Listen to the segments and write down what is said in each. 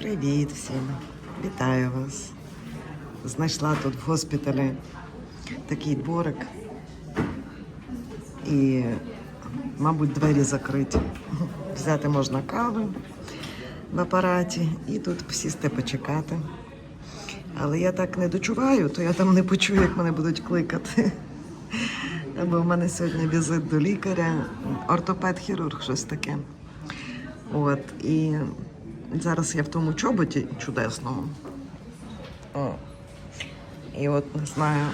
Привіт всім! Вітаю вас! Знайшла тут в госпіталі такий дворик і, мабуть, двері закриті. Взяти можна кави в апараті і тут сісти почекати. Але я так не дочуваю, то я там не почую, як мене будуть кликати. Бо в мене сьогодні візит до лікаря, ортопед-хірург, щось таке. От, і зараз я в тому чоботі чудесному. О. І от не знаю,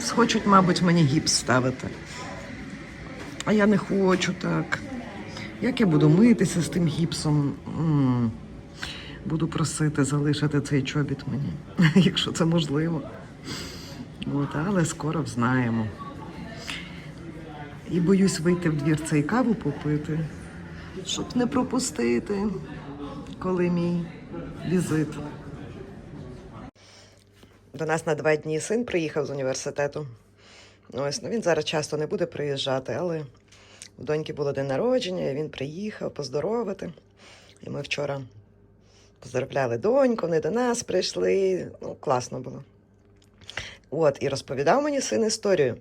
схочуть, мабуть, мені гіпс ставити. А я не хочу так. Як я буду митися з тим гіпсом? м Буду просити залишити цей чобіт мені, якщо це можливо. От, але скоро взнаємо. І боюсь вийти в двір цей каву попити, щоб не пропустити, коли мій візит. До нас на два дні син приїхав з університету. Ось, ну він зараз часто не буде приїжджати, але у доньки було день народження, і він приїхав поздоровити. І ми вчора поздравляли доньку, вони до нас прийшли. Ну, класно було. От, і розповідав мені син історію.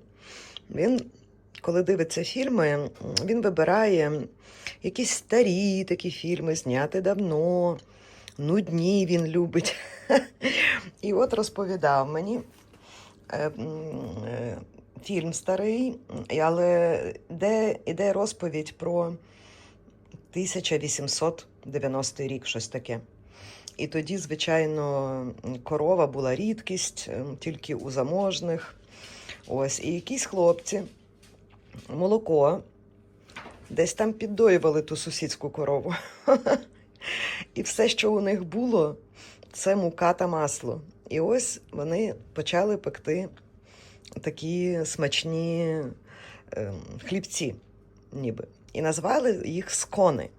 Він, коли дивиться фільми, він вибирає якісь старі такі фільми, зняти давно, нудні він любить. І от розповідав мені е, е, фільм старий, але де іде розповідь про 1890 рік, щось таке. І тоді, звичайно, корова була рідкість е, тільки у заможних. Ось, і якісь хлопці молоко десь там піддоювали ту сусідську корову. І все, що у них було, це мука та масло. І ось вони почали пекти такі смачні е, хлібці, ніби. І назвали їх скони.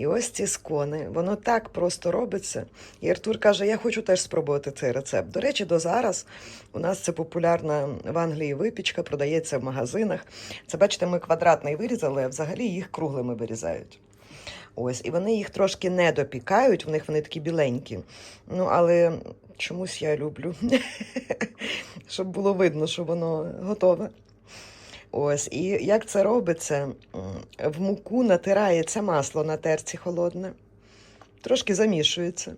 І ось ці скони, воно так просто робиться. І Артур каже: Я хочу теж спробувати цей рецепт. До речі, до зараз у нас це популярна в Англії випічка, продається в магазинах. Це бачите, ми квадратний вирізали, а взагалі їх круглими вирізають. Ось, і вони їх трошки не допікають, в них вони такі біленькі. Ну, але чомусь я люблю, щоб було видно, що воно готове. Ось, і як це робиться? В муку натирається масло на терці холодне, трошки замішується,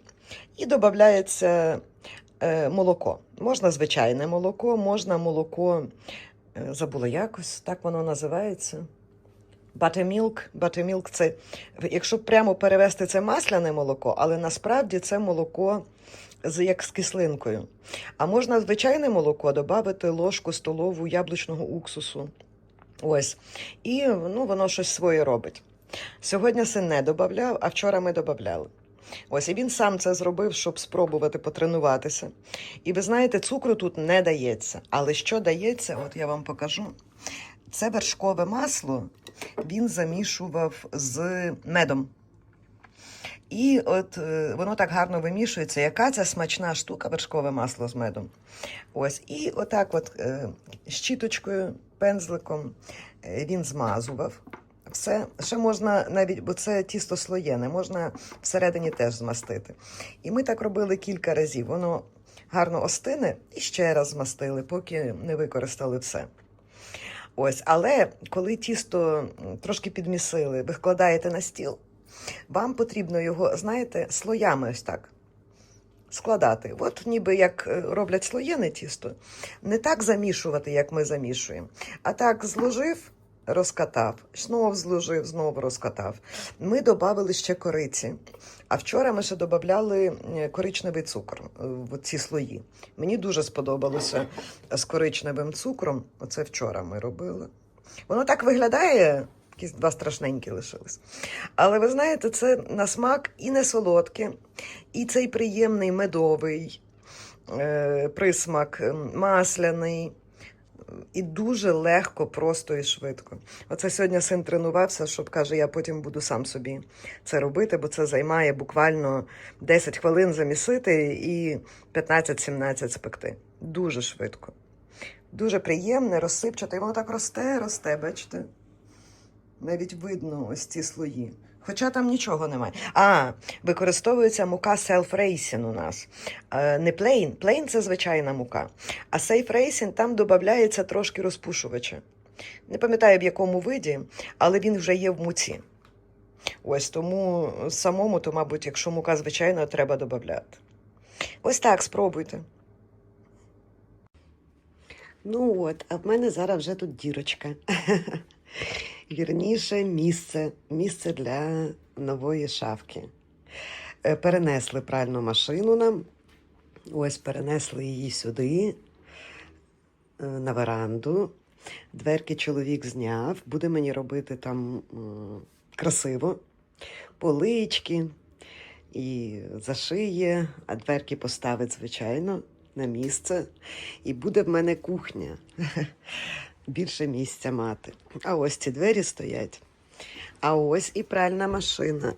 і додається е, молоко. Можна звичайне молоко, можна молоко, е, забула якось, так воно називається. Buttermilk. Buttermilk – це, якщо прямо перевести це масляне молоко, але насправді це молоко як з кислинкою. А можна звичайне молоко додати ложку столову яблучного уксусу. Ось. І ну, воно щось своє робить. Сьогодні син не додавав, а вчора ми додавали. Ось, і він сам це зробив, щоб спробувати потренуватися. І ви знаєте, цукру тут не дається. Але що дається, от я вам покажу. Це вершкове масло він замішував з медом. І от е, воно так гарно вимішується, яка це смачна штука, вершкове масло з медом. Ось, і отак, от е, щіточкою, пензликом е, він змазував. Все, ще можна навіть, бо це тісто слоєне, можна всередині теж змастити. І ми так робили кілька разів. Воно гарно остине і ще раз змастили, поки не використали все. Ось, але коли тісто трошки підмісили, ви вкладаєте на стіл, вам потрібно його, знаєте, слоями ось так складати. От ніби як е, роблять слоєне тісто, не так замішувати, як ми замішуємо, а так зложив, розкатав, знов зложив, знову розкатав. Ми додали ще кориці. А вчора ми ще додавали коричневий цукор е, в ці слої. Мені дуже сподобалося з коричневим цукром. Оце вчора ми робили. Воно так виглядає, якісь два страшненькі лишились. Але ви знаєте, це на смак і не солодке, і цей приємний медовий е, присмак, е, масляний. І дуже легко, просто і швидко. Оце сьогодні син тренувався, щоб каже, я потім буду сам собі це робити, бо це займає буквально 10 хвилин замісити і 15-17 спекти. Дуже швидко. Дуже приємне, розсипчате, і воно так росте, росте, бачите? Навіть видно ось ці слої. Хоча там нічого немає. А, використовується мука Racing у нас. Е, не Plain. Plain це звичайна мука. А Racing там додається трошки розпушувача. Не пам'ятаю в якому виді, але він вже є в муці. Ось тому самому, то, мабуть, якщо мука звичайна, треба додати. Ось так, спробуйте. Ну от, а в мене зараз вже тут дірочка. Вірніше, місце, місце для нової шафки. Е, Перенесли пральну машину нам. Ось перенесли її сюди, е, на веранду. Дверки чоловік зняв. Буде мені робити там красиво. Полички і зашиє, а дверки поставить, звичайно, на місце. І буде в мене кухня. Більше місця мати. А ось ці двері стоять. А ось і пральна машина.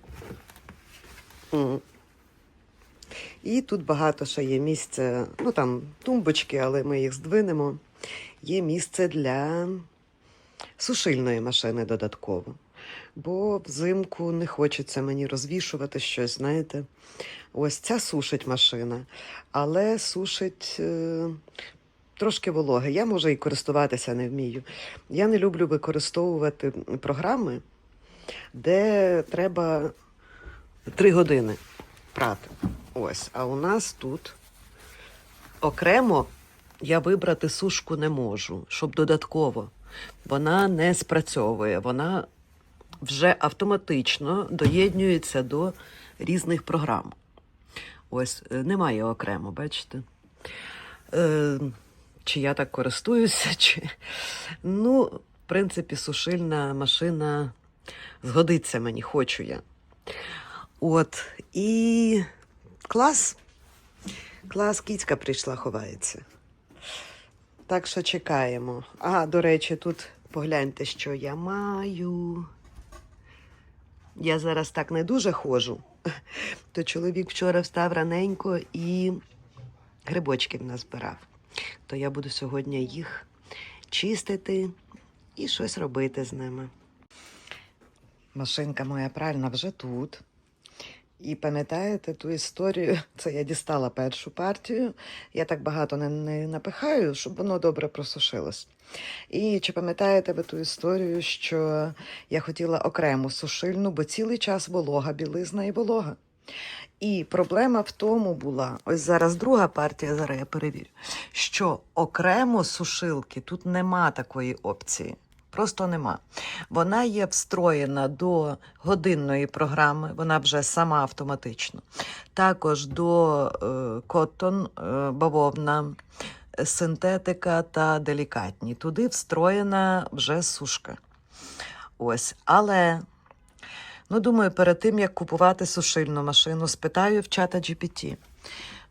І тут багато ще є місця, ну там тумбочки, але ми їх здвинемо. Є місце для сушильної машини додатково. Бо взимку не хочеться мені розвішувати щось, знаєте. Ось ця сушить машина, але сушить е, трошки вологе. Я може і користуватися не вмію. Я не люблю використовувати програми, де треба три години прати. Ось. А у нас тут окремо я вибрати сушку не можу, щоб додатково. Вона не спрацьовує, вона вже автоматично доєднюється до різних програм. Ось е, немає окремо, бачите? Е, чи я так користуюся, чи. Ну, в принципі, сушильна машина згодиться мені, хочу я. От, і клас. Клас, кіцька прийшла, ховається. Так що чекаємо. А, до речі, тут погляньте, що я маю. Я зараз так не дуже ходжу. То чоловік вчора встав раненько і грибочків назбирав. То я буду сьогодні їх чистити і щось робити з ними. Машинка моя пральна вже тут. І пам'ятаєте ту історію? Це я дістала першу партію. Я так багато не, не напихаю, щоб воно добре просушилось. І чи пам'ятаєте ви ту історію, що я хотіла окрему сушильну, бо цілий час волога, білизна і волога. І проблема в тому була: ось зараз друга партія, зараз я перевірю, що окремо сушилки тут нема такої опції. Просто нема. Вона є встроєна до годинної програми, вона вже сама автоматично. Також до е, котон, е, бавовна, е, синтетика та делікатні. Туди встроєна вже сушка. Ось. Але, ну, думаю, перед тим, як купувати сушильну машину, спитаю в чата GPT,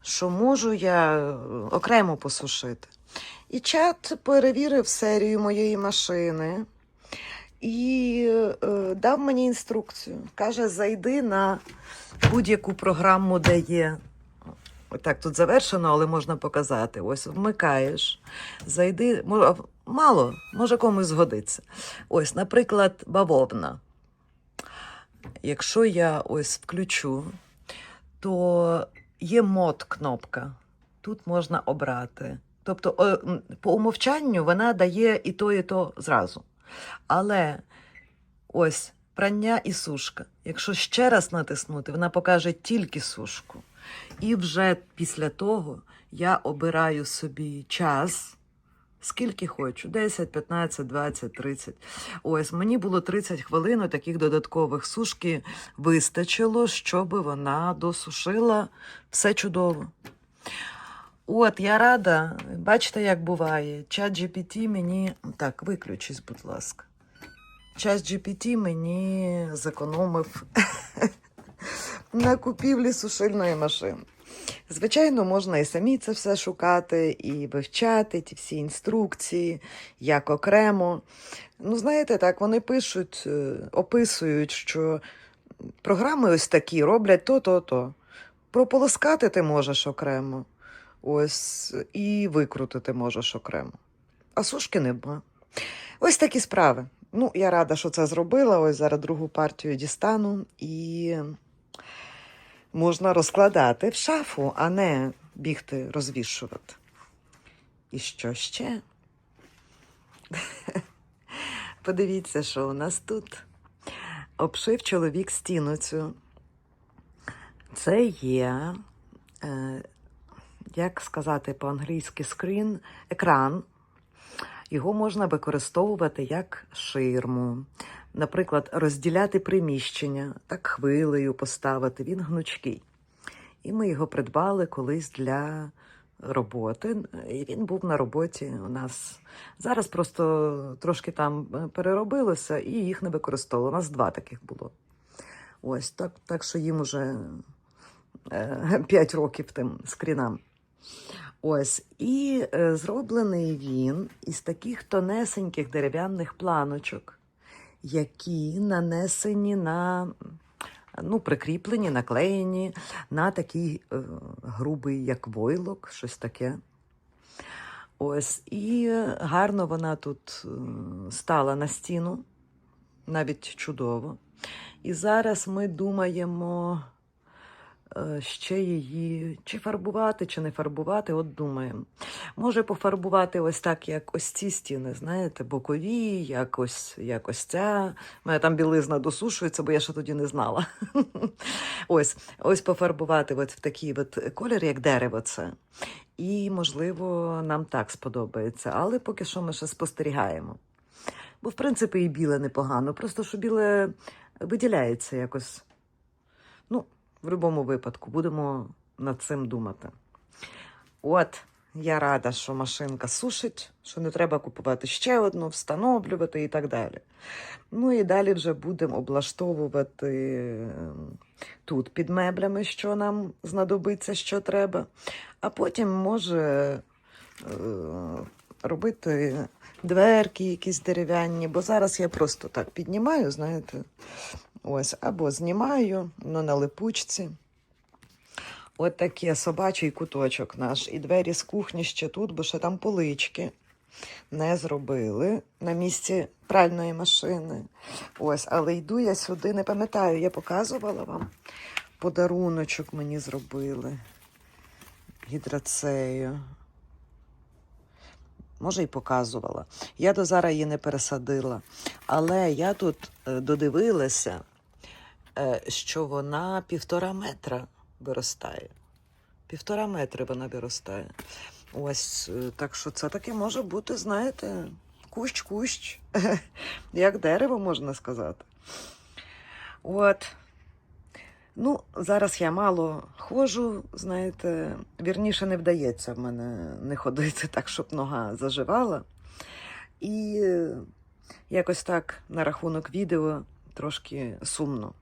що можу я е, окремо посушити. І чат перевірив серію моєї машини і е, дав мені інструкцію. Каже: зайди на будь-яку програму, де є. Так, тут завершено, але можна показати. Ось вмикаєш, зайди, мало, може комусь згодиться. Ось, наприклад, бавовна. Якщо я ось включу, то є мод кнопка. Тут можна обрати. Тобто, по умовчанню вона дає і то, і то зразу. Але ось прання і сушка. Якщо ще раз натиснути, вона покаже тільки сушку. І вже після того я обираю собі час, скільки хочу: 10, 15, 20, 30. Ось мені було 30 хвилин таких додаткових сушки вистачило, щоб вона досушила все чудово. От, я рада. Бачите, як буває. Чат GPT мені. Так, виключись, будь ласка. Чат GPT мені зекономив на купівлі сушильної машини. Звичайно, можна і самі це все шукати, і вивчати ті всі інструкції, як окремо. Ну, знаєте, так, вони пишуть, е, описують, що програми ось такі роблять то-то, то. Прополоскати ти можеш окремо. Ось і викрутити можеш окремо. А сушки нема. Ось такі справи. Ну, я рада, що це зробила. Ось зараз другу партію дістану і можна розкладати в шафу, а не бігти розвішувати. І що ще? Подивіться, що у нас тут. Обшив чоловік стіну цю. Це є, е, як сказати по-англійськи, скрін, екран. Його можна використовувати як ширму. Наприклад, розділяти приміщення, так хвилею поставити. Він гнучкий. І ми його придбали колись для роботи. І він був на роботі у нас. Зараз просто трошки там е, переробилося і їх не використовували. У нас два таких було. Ось так, так що їм уже 5 років тим скрінам. Ось, і е, зроблений він із таких тонесеньких дерев'яних планочок, які нанесені на, ну, прикріплені, наклеєні на такий е, грубий, як войлок, щось таке. Ось, і гарно вона тут е, стала на стіну, навіть чудово. І зараз ми думаємо ще її чи фарбувати, чи не фарбувати, от думаємо. Може пофарбувати ось так, як ось ці стіни, знаєте, бокові, якось, якось ця. У мене там білизна досушується, бо я ще тоді не знала. ось, ось пофарбувати от в такий от колір, як дерево це. І, можливо, нам так сподобається. Але поки що ми ще спостерігаємо. Бо, в принципі, і біле непогано. Просто що біле виділяється якось. Ну, в будь-якому випадку, будемо над цим думати. От, я рада, що машинка сушить, що не треба купувати ще одну, встановлювати і так далі. Ну і далі вже будемо облаштовувати ем, тут під меблями, що нам знадобиться, що треба. А потім може е, робити дверки якісь дерев'яні, бо зараз я просто так піднімаю, знаєте, ось, або знімаю ну, на липучці. От таке собачий куточок наш. І двері з кухні ще тут, бо ще там полички не зробили на місці пральної машини. Ось, але йду я сюди, не пам'ятаю, я показувала вам. Подаруночок мені зробили гідрацею. Може, і показувала. Я до зараз її не пересадила. Але я тут е, додивилася, що вона півтора метра виростає. Півтора метри вона виростає. Ось е, так що це таке може бути, знаєте, кущ-кущ, як дерево, можна сказати. От. Ну, зараз я мало ходжу, знаєте, вірніше не вдається в мене не ходити так, щоб нога заживала. І е, якось так на рахунок відео трошки сумно.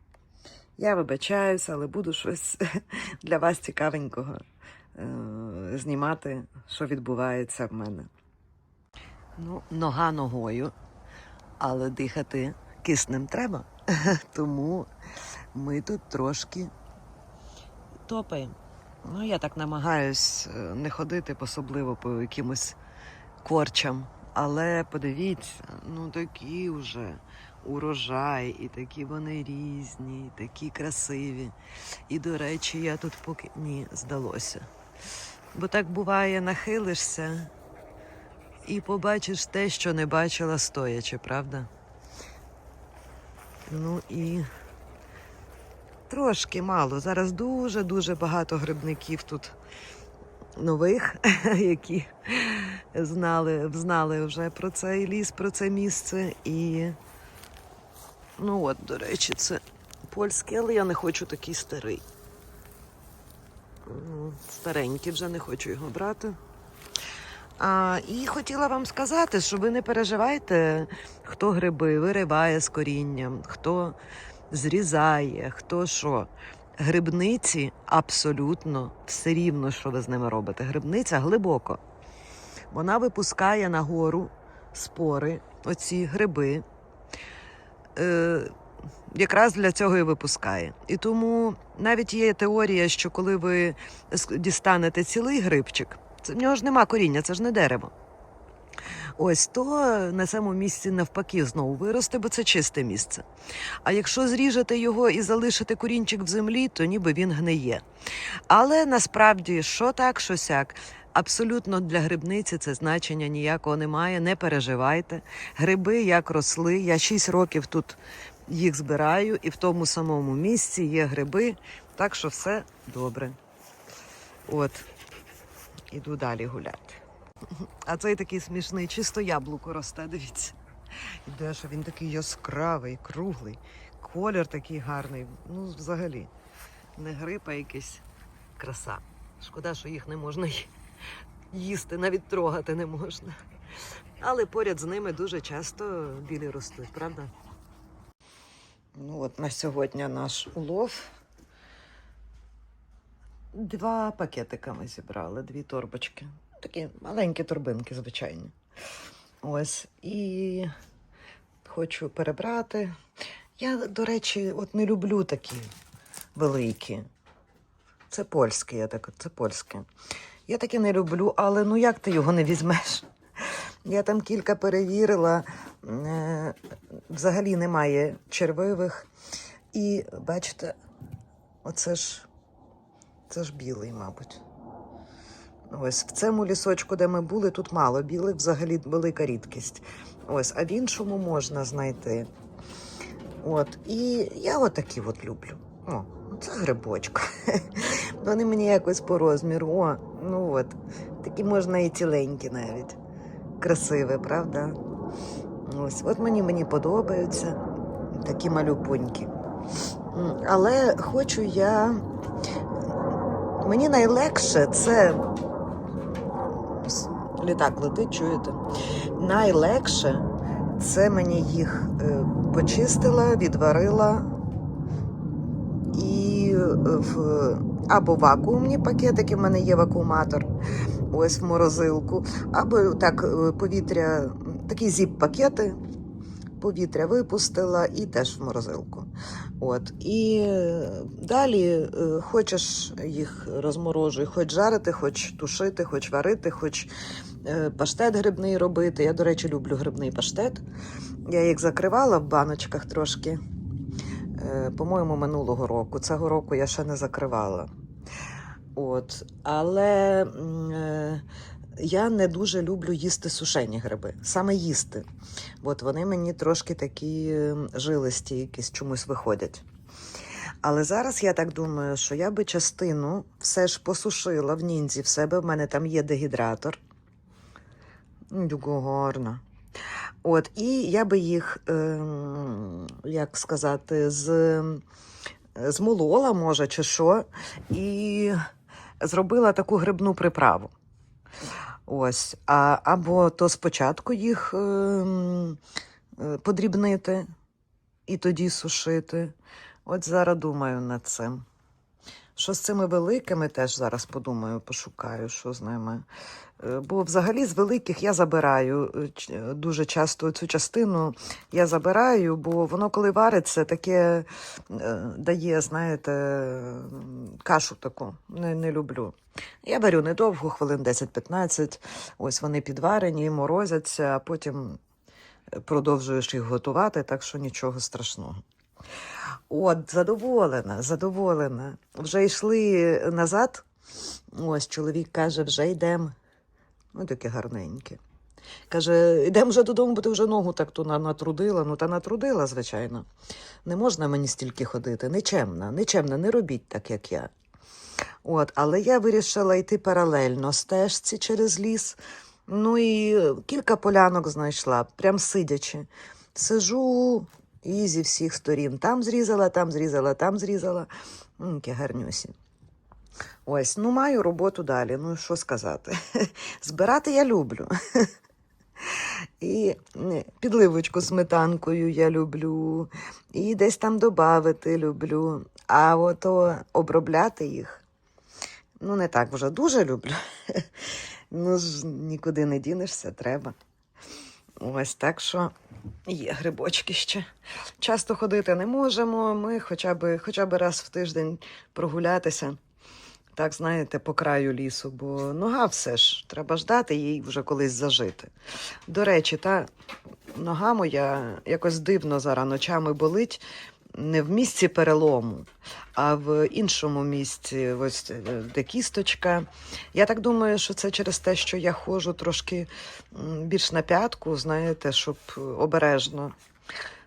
Я вибачаюся, але буду щось для вас цікавенького е, знімати, що відбувається в мене. Ну, нога ногою, але дихати киснем треба. Тому ми тут трошки топаємо. Ну, я так намагаюсь е, не ходити особливо по якимось корчам. Але подивіться, ну такі вже урожай, і такі вони різні, і такі красиві. І, до речі, я тут поки ні, здалося. Бо так буває, нахилишся і побачиш те, що не бачила стоячи, правда? Ну і трошки мало. Зараз дуже-дуже багато грибників тут нових, які знали, знали вже про цей ліс, про це місце. І ну от, до речі, це польський, але я не хочу такий старий. Старенький вже не хочу його брати. А, і хотіла вам сказати, що ви не переживайте, хто гриби вириває з корінням, хто зрізає, хто що. Грибниці абсолютно все рівно, що ви з ними робите. Грибниця глибоко. Вона випускає нагору спори, оці гриби. Е, якраз для цього і випускає. І тому навіть є теорія, що коли ви дістанете цілий грибчик, це в нього ж нема коріння, це ж не дерево. Ось то на цьому місці навпаки знову виросте, бо це чисте місце. А якщо зріжете його і залишите корінчик в землі, то ніби він гниє. Але насправді, що так, що сяк. Абсолютно для грибниці це значення ніякого немає, не переживайте. Гриби як росли. Я 6 років тут їх збираю, і в тому самому місці є гриби, так що все добре. От, іду далі гуляти. А цей такий смішний, чисто яблуко росте, дивіться. Іде, що він такий яскравий, круглий, колір такий гарний. Ну, взагалі, не гриб, а якийсь краса. Шкода, що їх не можна ї- їсти, навіть трогати не можна. Але поряд з ними дуже часто білі ростуть, правда? Ну от на сьогодні наш улов. Два пакетика ми зібрали, дві торбочки. Такі маленькі торбинки, звичайні. Ось. І хочу перебрати. Я, до речі, от не люблю такі великі. Це польське, я так, це польське. Я таке не люблю, але ну як ти його не візьмеш? Я там кілька перевірила, е, взагалі немає червивих. І бачите, оце ж це ж білий, мабуть. Ось в цьому лісочку, де ми були, тут мало білих, взагалі велика рідкість. Ось, а в іншому можна знайти. От, і я отакі от люблю. О, це грибочка. Вони мені якось по розміру. О, ну от. Такі можна і ціленькі навіть. Красиві, правда? Ось, от мені мені подобаються такі малюпуньки. Але хочу я. Мені найлегше це. Літак летить, чуєте? Найлегше це мені їх е, почистила, відварила і е, в або вакуумні пакетики, в мене є вакууматор, ось в морозилку, або так е, повітря, такі зіп-пакети, повітря випустила і теж в морозилку. От. І е, далі е, хочеш їх розморожуй, хоч жарити, хоч тушити, хоч варити, хоч паштет грибний робити. Я, до речі, люблю грибний паштет. Я їх закривала в баночках трошки, по-моєму, минулого року. Цього року я ще не закривала. От. Але е, я не дуже люблю їсти сушені гриби, саме їсти. От вони мені трошки такі е, жилисті якісь чомусь виходять. Але зараз я так думаю, що я би частину все ж посушила в ніндзі в себе. В мене там є дегідратор. Гарно. От, і я би їх, ем, як сказати, з, змолола, може, чи що, і зробила таку грибну приправу. Ось. А, або то спочатку їх ем, е, подрібнити і тоді сушити. От зараз думаю над цим. Що з цими великими теж зараз подумаю, пошукаю, що з ними. Е, Бо взагалі з великих я забираю е, е, дуже часто цю частину я забираю, бо воно, коли вариться, таке дає, знаєте, кашу таку. Не, не люблю. Я варю недовго, хвилин 10-15. Ось вони підварені, морозяться, а потім продовжуєш їх готувати, так що нічого страшного. От, задоволена, задоволена. Вже йшли назад. Ось чоловік каже, вже йдемо. Ну, таке гарненьке. Каже, йдемо вже додому, бо ти вже ногу так ту натрудила. Ну, та натрудила, звичайно. Не можна мені стільки ходити. Нечемна, нечемна, не робіть так, як я. От, але я вирішила йти паралельно стежці через ліс. Ну і кілька полянок знайшла, прям сидячи. Сижу і зі всіх сторін. Там зрізала, там зрізала, там зрізала. М, Які гарнюсі. Ось, ну маю роботу далі. Ну що сказати? Збирати я люблю. І підливочку сметанкою я люблю, і десь там додати люблю. А ото обробляти їх, ну не так вже дуже люблю. Ну ж нікуди не дінешся, треба. Ось так що є грибочки ще. Часто ходити не можемо. Ми хоча б, хоча б раз в тиждень прогулятися, так знаєте, по краю лісу, бо нога все ж, треба ждати їй вже колись зажити. До речі, та нога моя якось дивно зараз ночами болить. Не в місці перелому, а в іншому місці, ось е, де кісточка. Я так думаю, що це через те, що я ходжу трошки більш на п'ятку, знаєте, щоб обережно.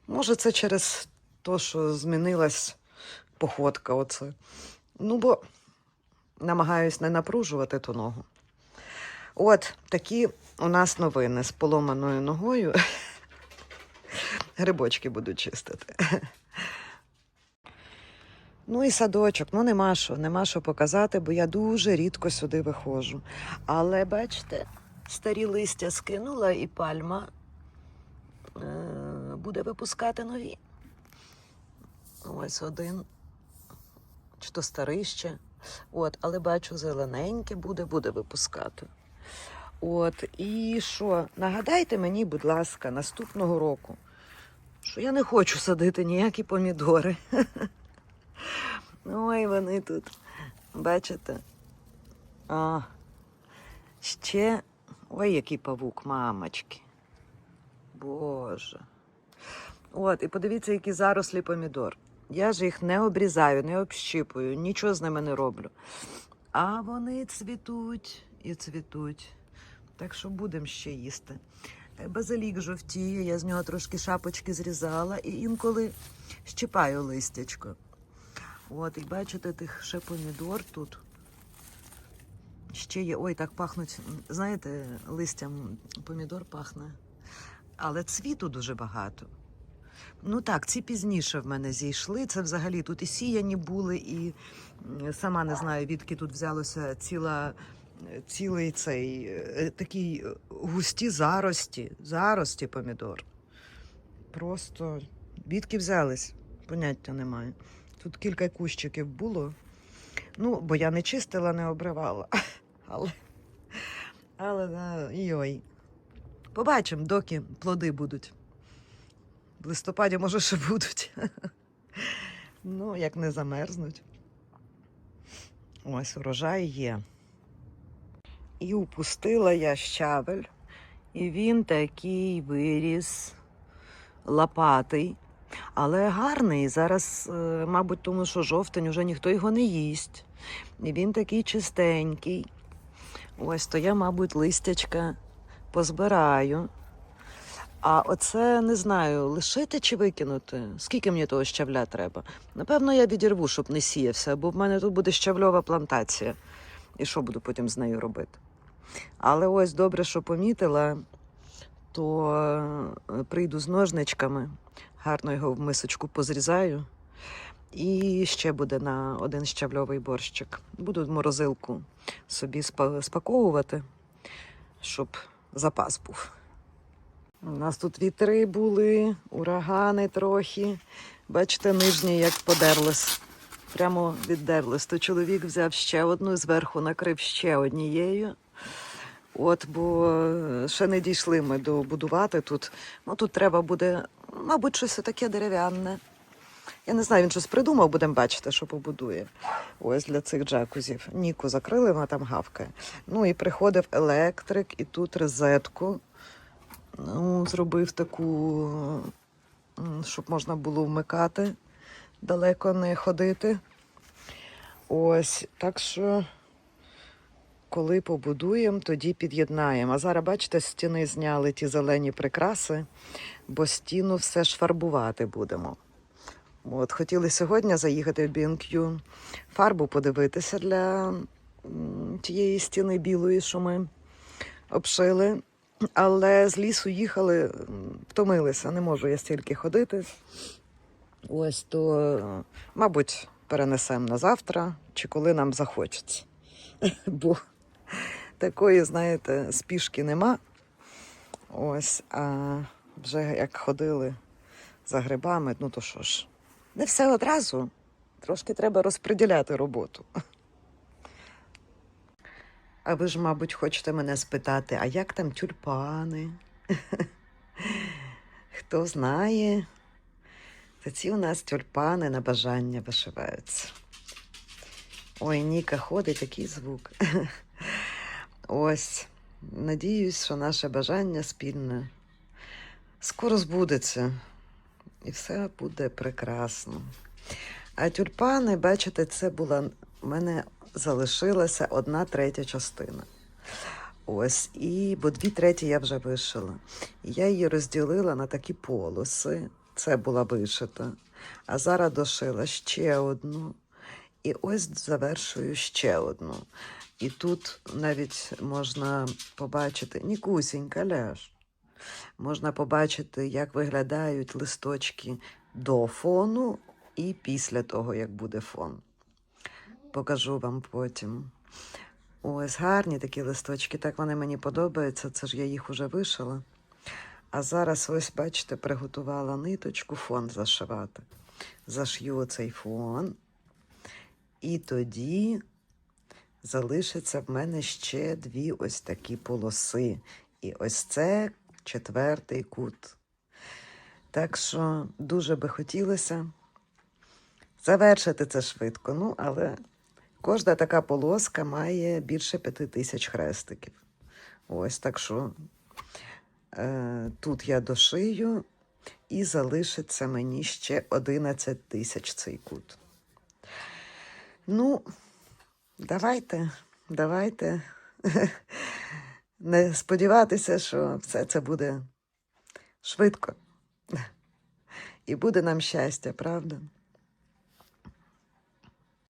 Може, це через те, що змінилась походка. Оце. Ну, бо намагаюсь не напружувати ту ногу. От такі у нас новини з поломаною ногою. Грибочки буду чистити. Ну і садочок, ну нема що, нема що показати, бо я дуже рідко сюди виходжу. Але бачите, старі листя скинула і пальма е, буде випускати нові. Ось один, чи то старий ще. От, але бачу, зелененьке буде, буде випускати. От, і що? Нагадайте мені, будь ласка, наступного року, що я не хочу садити ніякі помідори. Ой, вони тут. Бачите? А, ще. Ой, який павук, мамочки. Боже. От, і подивіться, які зарослі помідор. Я ж їх не обрізаю, не общипую, нічого з ними не роблю. А вони цвітуть і цвітуть. Так що будемо ще їсти. Базилік жовтіє, я з нього трошки шапочки зрізала і інколи щипаю листячко. От, і бачите, тих ще помідор тут. Ще є. Ой, так пахнуть. Знаєте, листям помідор пахне. Але цвіту дуже багато. Ну так, ці пізніше в мене зійшли. Це взагалі тут і сіяні були, і сама не знаю, відки тут взялося ціла, цілий цей е, такий е, густі зарості, зарості помідор. Просто відки взялись, поняття немає. Тут кілька кущиків було. Ну, бо я не чистила, не обривала. Але, але йой. Побачимо, доки плоди будуть. В листопаді, може, ще будуть. Ну, як не замерзнуть. Ось урожай є. І упустила я щавель, і він такий виріс лопатий, але гарний. Зараз, е, мабуть, тому що жовтень уже ніхто його не їсть. І він такий чистенький. Ось то я, мабуть, листячка позбираю. А оце не знаю, лишити чи викинути. Скільки мені того щавля треба? Напевно, я відірву, щоб не сіявся, бо в мене тут буде щавльова плантація. І що буду потім з нею робити? Але ось добре, що помітила, то е, прийду з ножничками, гарно його в мисочку позрізаю. І ще буде на один щавльовий борщик. Буду морозилку собі спаковувати, щоб запас був. У нас тут вітри були, урагани трохи. Бачите, нижні як подерлись. Прямо віддерлись. То чоловік взяв ще одну, зверху накрив ще однією. От, бо ще не дійшли ми добудувати тут. Ну тут треба буде, мабуть, щось таке дерев'яне. Я не знаю, він щось придумав, будемо бачити, що побудує. Ось для цих джакузів. Ніку закрили, вона там гавкає. Ну і приходив електрик, і тут розетку. Ну, зробив таку, щоб можна було вмикати, далеко не ходити. Ось, так що, коли побудуємо, тоді під'єднаємо. А зараз, бачите, стіни зняли ті зелені прикраси, бо стіну все ж фарбувати будемо. От, хотіли сьогодні заїхати в BNQ, фарбу подивитися для тієї стіни білої, що ми обшили. Але з лісу їхали, втомилися, не можу я стільки ходити. Ось то, мабуть, перенесемо на завтра, чи коли нам захочеться. Бо такої, знаєте, спішки нема. Ось, а вже як ходили за грибами, ну то що ж, не все одразу. Трошки треба розподіляти роботу. А ви ж, мабуть, хочете мене спитати, а як там тюльпани? Хто знає, то ці у нас тюльпани на бажання вишиваються. Ой, Ніка ходить, який звук. Ось. Надіюсь, що наше бажання спільне скоро збудеться. І все буде прекрасно. А тюльпани, бачите, це була в мене залишилася одна третя частина. Ось, і бо дві треті я вже вишила. Я її розділила на такі полоси. Це була вишита. А зараз дошила ще одну. І ось завершую ще одну. І тут навіть можна побачити Нікусінька ляж. Можна побачити, як виглядають листочки до фону і після того, як буде фон. Покажу вам потім. Ось гарні такі листочки, так вони мені подобаються. Це ж я їх уже вишила. А зараз, ось, бачите, приготувала ниточку, фон зашивати. Зашью цей фон. І тоді залишиться в мене ще дві ось такі полоси. І ось це четвертий кут. Так що дуже би хотілося завершити це швидко. Ну, але кожна така полоска має більше п'яти тисяч хрестиків. Ось так що е, тут я дошию і залишиться мені ще 11 тисяч цей кут. Ну, давайте, давайте не сподіватися, що все це буде швидко. І буде нам щастя, правда?